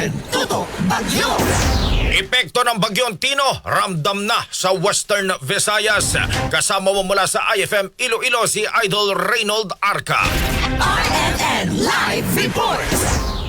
RMN Tutok Bagyo. Epekto ng bagyong Tino, ramdam na sa Western Visayas. Kasama mo mula sa IFM Iloilo si Idol Reynold Arca. RMN Live Report.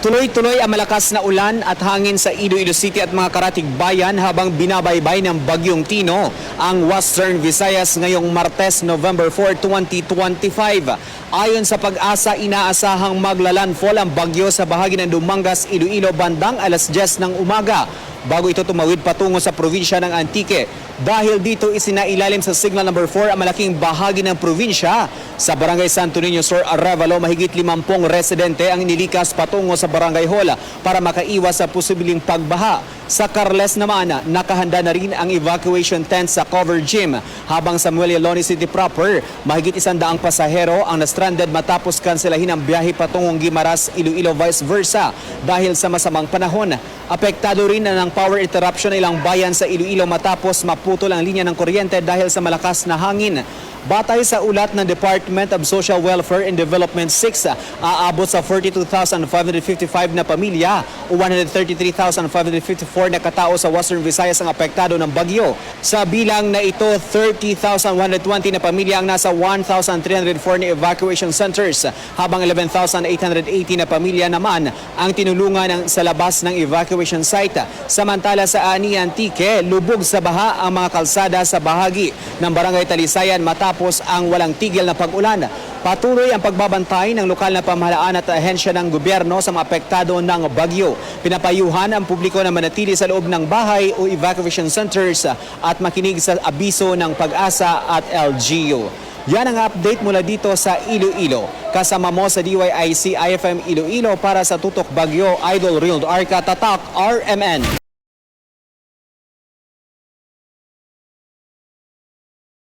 Tuloy-tuloy ang malakas na ulan at hangin sa Iloilo City at mga karatig bayan habang binabaybay ng Bagyong Tino ang Western Visayas ngayong Martes, November 4, 2025. Ayon sa pag-asa, inaasahang maglalandfall ang bagyo sa bahagi ng Dumangas, Iloilo bandang alas 10 ng umaga bago ito tumawid patungo sa probinsya ng Antique. Dahil dito isinailalim sa signal number 4 ang malaking bahagi ng probinsya. Sa Barangay Santo Niño Sur Arevalo, mahigit 50 residente ang inilikas patungo sa Barangay Hall para makaiwas sa posibleng pagbaha. Sa Carles naman, nakahanda na rin ang evacuation tent sa cover gym. Habang sa Mueloloni City proper, mahigit isandaang pasahero ang na-stranded matapos kanselahin ang biyahe patungong Gimaras, Iloilo vice versa dahil sa masamang panahon. Apektado rin na ng power interruption ng ilang bayan sa Iloilo matapos maputol ang linya ng kuryente dahil sa malakas na hangin. Batay sa ulat ng Department of Social Welfare and Development 6, aabot sa 42,555 na pamilya o 133,554 na katao sa Western Visayas ang apektado ng bagyo. Sa bilang na ito, 30,120 na pamilya ang nasa 1,304 na evacuation centers habang 11,880 na pamilya naman ang tinulungan ng, sa labas ng evacuation site. Samantala sa Ani Antique, lubog sa baha ang mga kalsada sa bahagi ng Barangay Talisayan matapos ang walang tigil na pag-ulan. Patuloy ang pagbabantay ng lokal na pamahalaan at ahensya ng gobyerno sa mga apektado ng bagyo. Pinapayuhan ang publiko na manatili sa loob ng bahay o evacuation centers at makinig sa abiso ng pag-asa at LGU. Yan ang update mula dito sa Iloilo. Kasama mo sa DYIC IFM Iloilo para sa Tutok Bagyo Idol Real Arca Tatak RMN.